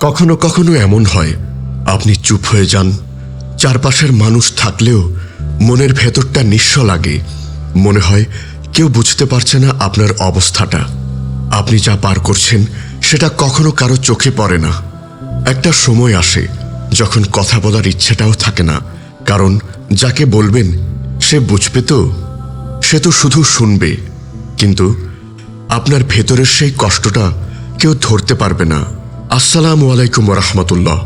কখনো কখনো এমন হয়, আপনি চুপ হয়ে যান, চারপাশের মানুষ থাকলেও মনের ভেতরটা নিঃস্ব লাগে। মনে হয় কেউ বুঝতে পারছে না আপনার অবস্থাটা। আপনি যা পার করছেন, সেটা কখনো কারও চোখে পড়ে না। একটা সময় আসে, যখন কথা বলার ইচ্ছেটাও থাকে না, কারণ যাকে বলবেন, সে বুঝবে তো। সে তো শুধু শুনবে, কিন্তু আপনার ভেতরের সেই কষ্টটা কেউ ধরতে পারবে না। আসসালামু আলাইকুম রহমতুল্লাহ।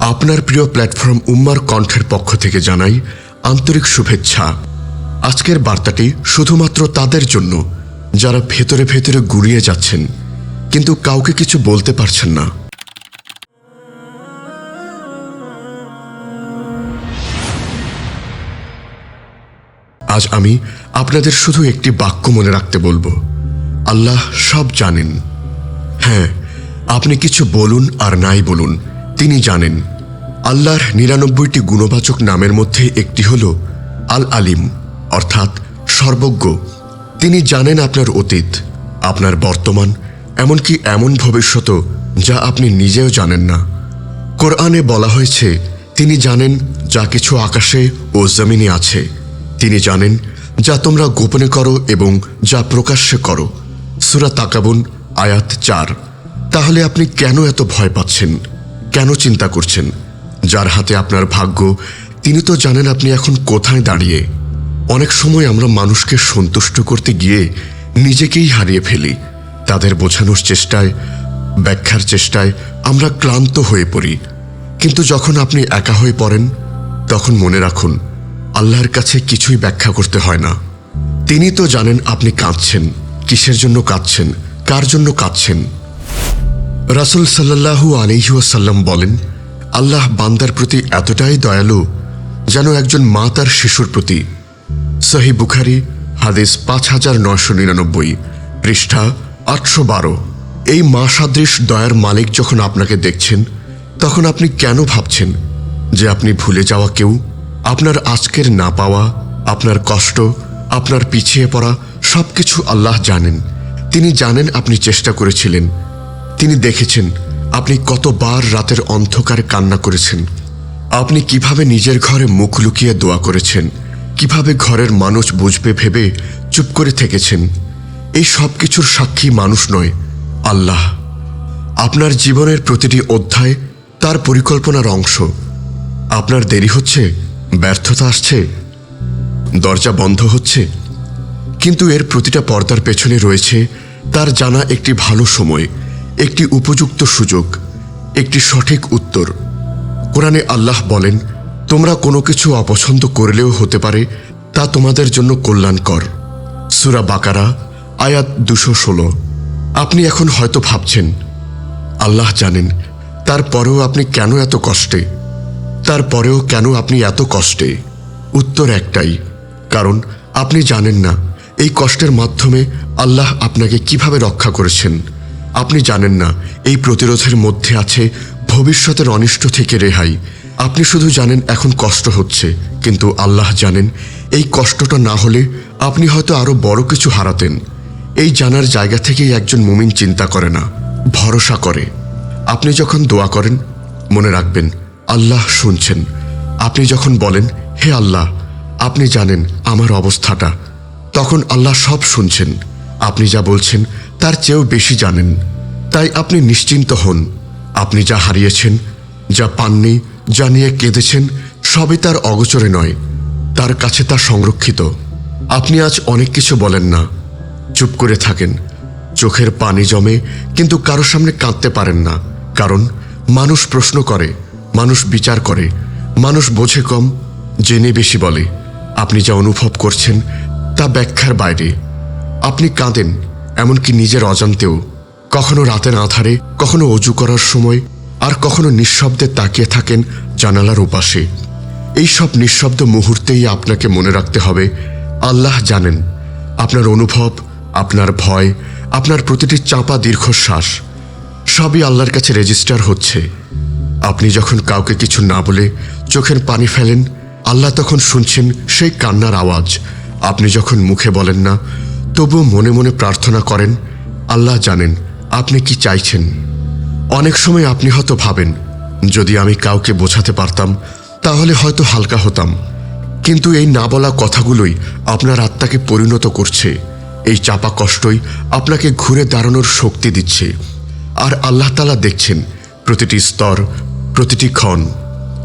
আপনার প্রিয় প্ল্যাটফর্ম উম্মার কণ্ঠের পক্ষ থেকে জানাই আন্তরিক শুভেচ্ছা। আজকের বার্তাটি শুধুমাত্র তাদের জন্য, যারা ভেতরে ভেতরে গুড়িয়ে যাচ্ছেন, কিন্তু কাউকে কিছু বলতে পারছেন না। আজ আমি আপনাদের শুধু একটি বাক্য মনে রাখতে বলব। আল্লাহ সব জানেন। হ্যাঁ আপনি কিছু বলুন আর নাই বলুন। তিনি জানেন, আল্লাহর নিরানব্বইটি গুণবাচক নামের মধ্যে একটি হল আল আলিম অর্থাৎ সর্বজ্ঞ। তিনি জানেন আপনার অতীত, আপনার বর্তমান, এমনকি এমন ভবিষ্যৎ যা আপনি নিজেও জানেন না। কোরআনে বলা হয়েছে, তিনি জানেন যা কিছু আকাশে ও জমিনে আছে। তিনি জানেন যা তোমরা গোপনে করো এবং যা প্রকাশ্যে করো। সুরা তাকাবুন, আয়াত চার। তাহলে আপনি কেন এত ভয় পাচ্ছেন? কেন চিন্তা করছেন? যার হাতে আপনার ভাগ্য, তিনি তো জানেন আপনি এখন কোথায় দাঁড়িয়ে। অনেক সময় আমরা মানুষকে সন্তুষ্ট করতে গিয়ে নিজেকেই হারিয়ে ফেলি। তাদের বোঝানোর চেষ্টায়, ব্যাখ্যার চেষ্টায় আমরা ক্লান্ত হয়ে পড়ি। কিন্তু যখন আপনি একা হয়ে পড়েন, তখন মনে রাখুন, আল্লাহর কাছে কিছুই ব্যাখ্যা করতে হয় না। তিনি তো জানেন আপনি কাঁদছেন, কিসের জন্য কাঁদছেন, কার জন্য কাঁদছেন। রাসুল সাল্লাহু আলিহাসাল্লাম বলেন, আল্লাহ বান্দার প্রতি এতটাই দয়ালু যেন একজন মা তার শিশুর প্রতি। সহি বুখারি, হাদিস পাঁচ হাজার নয়শো নিরানব্বই, পৃষ্ঠা আটশো বারো। এই মা সাদৃশ দয়ার মালিক যখন আপনাকে দেখছেন, তখন আপনি কেন ভাবছেন যে আপনি ভুলে যাওয়া কেউ? আপনার আজকের না পাওয়া, আপনার কষ্ট, আপনার পিছিয়ে পড়া সব কিছু আল্লাহ জানেন। তিনি জানেন আপনি চেষ্টা করেছিলেন তিনি দেখেছেন আপনি কতবার রাতের অন্ধকারে কান্না করেছেন। আপনি কীভাবে নিজের ঘরে মুখ লুকিয়ে দোয়া করেছেন। কীভাবে ঘরের মানুষ বুঝবে, ভেবে চুপ করে থেকেছেন। এই সব কিছুর সাক্ষী মানুষ নয়, আল্লাহ। আপনার জীবনের প্রতিটি অধ্যায় তার পরিকল্পনার অংশ। আপনার দেরি হচ্ছে, ব্যর্থতা আসছে, দরজা বন্ধ হচ্ছে, কিন্তু এর প্রতিটা পর্দার পেছনে রয়েছে তার জানা একটি ভালো সময়। একটি উপযুক্ত সুযোগ, একটি সঠিক উত্তর। কোরআনে আল্লাহ বলেন, তোমরা কোনো কিছু অপছন্দ করলেও হতে পারে, তা তোমাদের জন্য কল্যাণকর। সুরা বাকারা, আয়াত দুশো ষোলো। আপনি এখন হয়তো ভাবছেন, আল্লাহ জানেন, তারপরেও আপনি কেন এত কষ্টে? তারপরেও কেন আপনি এত কষ্টে? উত্তর একটাই, কারণ আপনি জানেন না, এই কষ্টের মাধ্যমে আল্লাহ আপনাকে কীভাবে রক্ষা করেছেন। আপনি জানেন না, এই প্রতিরোধের মধ্যে আছে ভবিষ্যতের অনিষ্ট থেকে রেহাই। আপনি শুধু জানেন এখন কষ্ট হচ্ছে, কিন্তু আল্লাহ জানেন এই কষ্টটা না হলে আপনি হয়তো আরও বড় কিছু হারাতেন। এই জানার জায়গা থেকেই একজন মুমিন চিন্তা করে না, ভরসা করে। আপনি যখন দোয়া করেন, মনে রাখবেন, আল্লাহ শুনছেন। আপনি যখন বলেন, হে আল্লাহ, আপনি জানেন আমার অবস্থাটা, তখন আল্লাহ সব শুনছেন। আপনি যা বলছেন তার চেয়েও বেশি জানেন। তাই আপনি নিশ্চিন্ত হন, আপনি যা হারিয়েছেন, যা পাননি, যা নিয়ে কেঁদেছেন, সবই তার অগোচরে নয়, তার কাছে তা সংরক্ষিত। আপনি আজ অনেক কিছু বলেন না, চুপ করে থাকেন। চোখের পানি জমে, কিন্তু কারও সামনে কাঁদতে পারেন না, কারণ মানুষ প্রশ্ন করে, মানুষ বিচার করে, মানুষ বোঝে কম, জেনে বেশি বলে। আপনি যা অনুভব করছেন, তা ব্যাখ্যার বাইরে। আপনি কাঁদেন এমনকি নিজের অজান্তেও। কখনো রাতের আধারে, কখনো অজু করার সময়, আর কখনো নিঃশব্দে তাকিয়ে থাকেন জানালার উপাসে এই সব নিঃশব্দ মুহূর্তেই আপনাকে মনে রাখতে হবে, আল্লাহ জানেন, আপনার অনুভব, আপনার ভয়, আপনার প্রতিটি চাপা দীর্ঘশ্বাস, সবই আল্লাহর কাছে রেজিস্টার হচ্ছে। আপনি যখন কাউকে কিছু না বলে চোখের পানি ফেলেন, আল্লাহ তখন শুনছেন সেই কান্নার আওয়াজ। আপনি যখন মুখে বলেন না তবুও মনে মনে প্রার্থনা করেন, আল্লাহ জানেন, আপনি কি চাইছেন? অনেক সময় আপনি হয়তো ভাবেন, যদি আমি কাউকে বোঝাতে পারতাম, তাহলে হয়তো হালকা হতাম। কিন্তু এই না বলা কথাগুলোই আপনার আত্মাকে পরিণত করছে। এই চাপা কষ্টই আপনাকে ঘুরে দাঁড়ানোর শক্তি দিচ্ছে। আর আল্লাহ তালা দেখছেন, প্রতিটি স্তর, প্রতিটি ক্ষণ।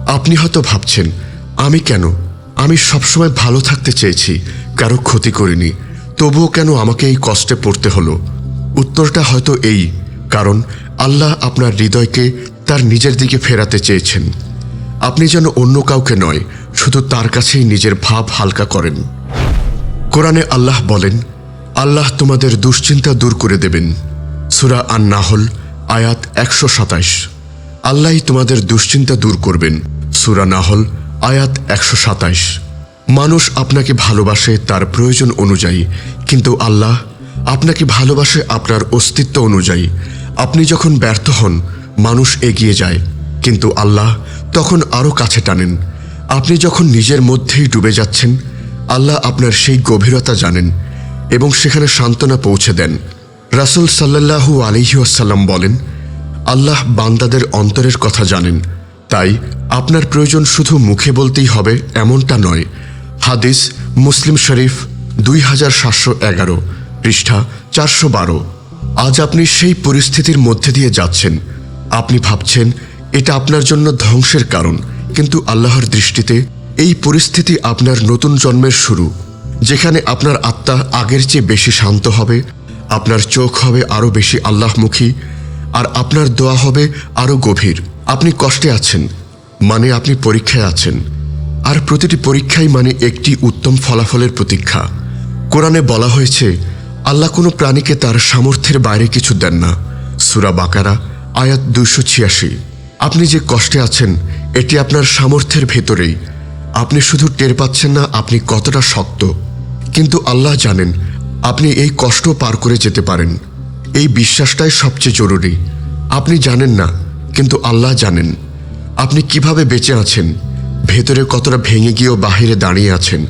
আপনি হয়তো ভাবছেন, আমি কেন? আমি সবসময় ভালো থাকতে চেয়েছি, কারও ক্ষতি করিনি। তবুও কেন আমাকে এই কষ্টে পড়তে হলো? উত্তরটা হয়তো এই, কারণ আল্লাহ আপনার হৃদয়কে তার নিজের দিকে ফেরাতে চেয়েছেন। আপনি যেন অন্য কাউকে নয়, শুধু তার কাছেই নিজের ভাব হালকা করেন। কোরআনে আল্লাহ বলেন, আল্লাহ তোমাদের দুশ্চিন্তা দূর করে দেবেন। সুরা আন নাহল আয়াত একশো সাতাইশ। আল্লাহই তোমাদের দুশ্চিন্তা দূর করবেন। সুরা নাহল, আয়াত একশো সাতাইশ। মানুষ আপনাকে ভালোবাসে তার প্রয়োজন অনুযায়ী, কিন্তু আল্লাহ আপনাকে ভালোবাসে আপনার অস্তিত্ব অনুযায়ী। আপনি যখন ব্যর্থ হন, মানুষ এগিয়ে যায়, কিন্তু আল্লাহ তখন আরও কাছে টানেন। আপনি যখন নিজের মধ্যেই ডুবে যাচ্ছেন, আল্লাহ আপনার সেই গভীরতা জানেন এবং সেখানে সান্ত্বনা পৌঁছে দেন। রাসুল সাল্লাহু আলিহাসাল্লাম বলেন, আল্লাহ বান্দাদের অন্তরের কথা জানেন। তাই আপনার প্রয়োজন শুধু মুখে বলতেই হবে, এমনটা নয়। হাদিস, মুসলিম শরীফ দুই হাজার সাতশো এগারো, পৃষ্ঠা চারশো বারো। আজ আপনি সেই পরিস্থিতির মধ্যে দিয়ে যাচ্ছেন। আপনি ভাবছেন, এটা আপনার জন্য ধ্বংসের কারণ, কিন্তু আল্লাহর দৃষ্টিতে এই পরিস্থিতি আপনার নতুন জন্মের শুরু, যেখানে আপনার আত্মা আগের চেয়ে বেশি শান্ত হবে, আপনার চোখ হবে আরও বেশি আল্লাহমুখী, আর আপনার দোয়া হবে আরও গভীর। আপনি কষ্টে আছেন মানে আপনি পরীক্ষায় আছেন। আর প্রতিটি পরীক্ষাই মানে একটি উত্তম ফলাফলের প্রতীক্ষা। কোরআনে বলা হয়েছে, আল্লাহ কোনো প্রাণীকে তার সামর্থ্যের বাইরে কিছু দেন না। সুরা বাকারা, আয়াত দুইশো ছিয়াশি। আপনি যে কষ্টে আছেন, এটি আপনার সামর্থ্যের ভেতরেই। আপনি শুধু টের পাচ্ছেন না, আপনি কতটা শক্ত। কিন্তু আল্লাহ জানেন, আপনি এই কষ্ট পার করে যেতে পারেন। এই বিশ্বাসটাই সবচেয়ে জরুরি। আপনি জানেন না, কিন্তু আল্লাহ জানেন। আপনি কীভাবে বেঁচে আছেন ভেতরে কতটা ভেঙে গিয়েও বাহিরে দাঁড়িয়ে আছেন?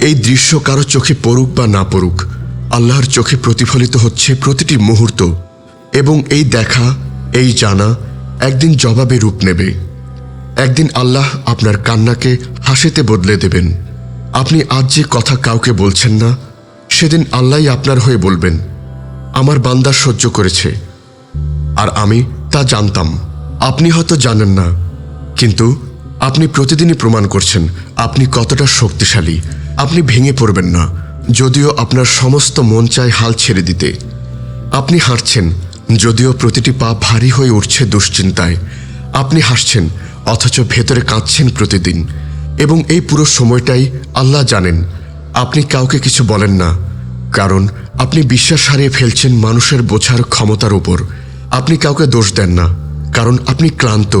এই দৃশ্য কারও চোখে পড়ুক বা না পড়ুক, আল্লাহর চোখে প্রতিফলিত হচ্ছে প্রতিটি মুহূর্ত এবং এই দেখা, এই জানা একদিন জবাবে রূপ নেবে। একদিন আল্লাহ আপনার কান্নাকে হাসিতে বদলে দেবেন। আপনি আজ যে কথা কাউকে বলছেন না, সেদিন আল্লাহই আপনার হয়ে বলবেন, আমার বান্দা সহ্য করেছে। আর আমি তা জানতাম। আপনি হয়তো জানেন না, কিন্তু আপনি প্রতিদিনই প্রমাণ করছেন আপনি কতটা শক্তিশালী। আপনি ভেঙে পড়বেন না। যদিও আপনার সমস্ত মন চায় হাল ছেড়ে দিতে। আপনি হাঁটছেন যদিও প্রতিটি পা ভারী হয়ে উঠছে দুশ্চিন্তায়। আপনি হাসছেন, অথচ ভেতরে কাঁদছেন প্রতিদিন। এবং এই পুরো সময়টাই আল্লাহ জানেন। আপনি কাউকে কিছু বলেন না। কারণ আপনি বিশ্বাস হারিয়ে ফেলছেন মানুষের বোঝার ক্ষমতার উপর। আপনি কাউকে দোষ দেন না। কারণ আপনি ক্লান্ত,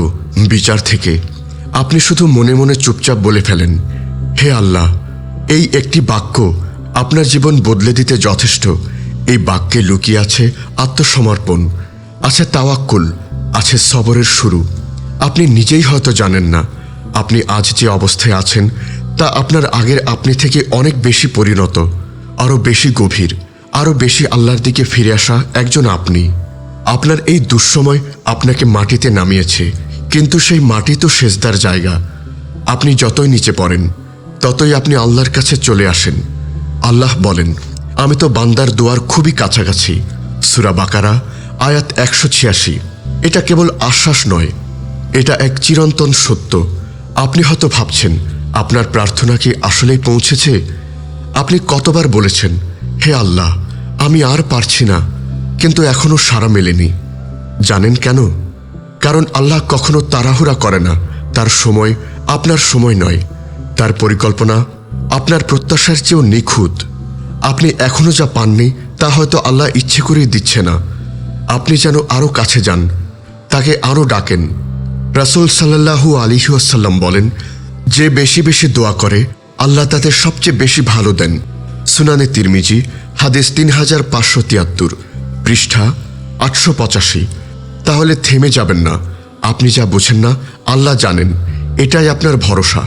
বিচার থেকে। আপনি শুধু মনে মনে চুপচাপ বলে ফেলেন, হে আল্লাহ, এই একটি বাক্য আপনার জীবন বদলে দিতে যথেষ্ট। এই বাক্যে লুকিয়ে আছে আত্মসমর্পণ, আছে তাওয়াক্কুল, আছে সবরের শুরু। আপনি নিজেই হয়তো জানেন না, আপনি আজ যে অবস্থায় আছেন, তা আপনার আগের আপনি থেকে অনেক বেশি পরিণত আরও বেশি গভীর আরও বেশি আল্লাহর দিকে ফিরে আসা একজন আপনি। আপনার এই দুঃসময় আপনাকে মাটিতে নামিয়েছে। কিন্তু সেই মাটি তো সেজদার জায়গা। আপনি যতই নিচে পড়েন, ততই আপনি আল্লাহর কাছে চলে আসেন। আল্লাহ বলেন, আমি তো বান্দার দোয়ার খুবই কাছাকাছি। সুরা বাকারা, আয়াত একশো ছিয়াশি। এটা কেবল আশ্বাস নয়, এটা এক চিরন্তন সত্য। আপনি হয়তো ভাবছেন, আপনার প্রার্থনা কি আসলেই পৌঁছেছে? আপনি কতবার বলেছেন, হে আল্লাহ, আমি আর পারছি না, কিন্তু এখনও সারা মেলেনি। জানেন কেন? কারণ আল্লাহ কখনো তাড়াহুড়া করে না। তার সময় আপনার সময় নয়। তার পরিকল্পনা আপনার প্রত্যাশার চেয়েও নিখুঁত। আপনি এখনও যা পাননি, তা হয়তো আল্লাহ ইচ্ছে করেই দিচ্ছে না। আপনি যেন আরও কাছে যান, তাকে আরও ডাকেন। রাসুল সাল্লাহু আলিহাসাল্লাম বলেন, যে বেশি বেশি দোয়া করে, আল্লাহ তাদের সবচেয়ে বেশি ভালো দেন। সুনানে তিরমিজি, হাদিস তিন হাজার পাঁচশো তিয়াত্তর, পৃষ্ঠা আটশো পঁচাশি। তাহলে থেমে যাবেন না। আপনি যা বোঝেন না, আল্লাহ জানেন। এটাই আপনার ভরসা।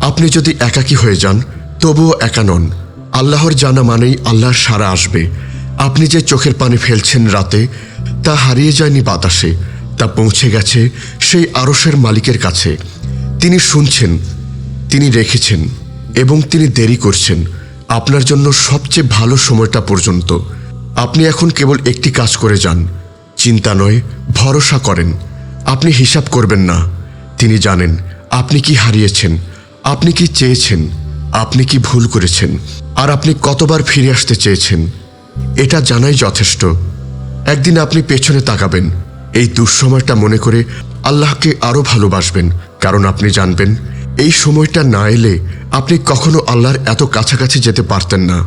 আপনি যদি একাকী হয়ে যান, তবুও একা নন। আল্লাহর জানা মানেই আল্লাহর সারা আসবে। আপনি যে চোখের পানি ফেলছেন রাতে, তা হারিয়ে যায়নি বাতাসে, তা পৌঁছে গেছে সেই আরসের মালিকের কাছে। তিনি শুনছেন, তিনি রেখেছেন, এবং তিনি দেরি করছেন। আপনার জন্য সবচেয়ে ভালো সময়টা পর্যন্ত। আপনি এখন কেবল একটি কাজ করে যান। চিন্তা নয়, ভরসা করেন। আপনি হিসাব করবেন না। তিনি জানেন, আপনি কি হারিয়েছেন, আপনি কি চেয়েছেন, আপনি কি ভুল করেছেন, আর আপনি কতবার ফিরে আসতে চেয়েছেন, এটা জানাই যথেষ্ট। একদিন আপনি পেছনে তাকাবেন। এই দুঃসময়টা মনে করে আল্লাহকে আরও ভালোবাসবেন, কারণ আপনি জানবেন, এই সময়টা না এলে আপনি কখনো আল্লাহর এত কাছাকাছি যেতে পারতেন না।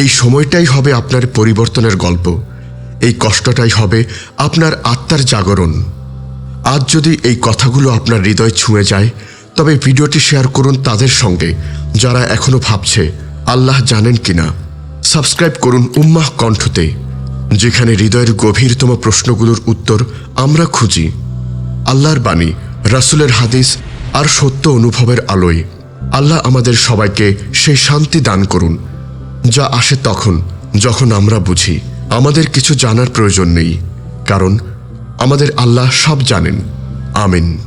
এই সময়টাই হবে আপনার পরিবর্তনের গল্প। এই কষ্টটাই হবে আপনার আত্মার জাগরণ। আজ যদি এই কথাগুলো আপনার হৃদয় ছুঁয়ে যায়, তবে ভিডিওটি শেয়ার করুন তাদের সঙ্গে, যারা এখনও ভাবছে, আল্লাহ জানেন কিনা। সাবস্ক্রাইব করুন উম্মাহ কণ্ঠতে, যেখানে হৃদয়ের গভীরতম প্রশ্নগুলোর উত্তর আমরা খুঁজি। আল্লাহর বাণী, রাসূলের হাদিস আর সত্য অনুভবের আলোয়। আল্লাহ আমাদের সবাইকে সেই শান্তি দান করুন, যা আসে তখন, যখন আমরা বুঝি। আমাদের কিছু জানার প্রয়োজন নেই কারণ আমাদের আল্লাহ সব জানেন। আমিন।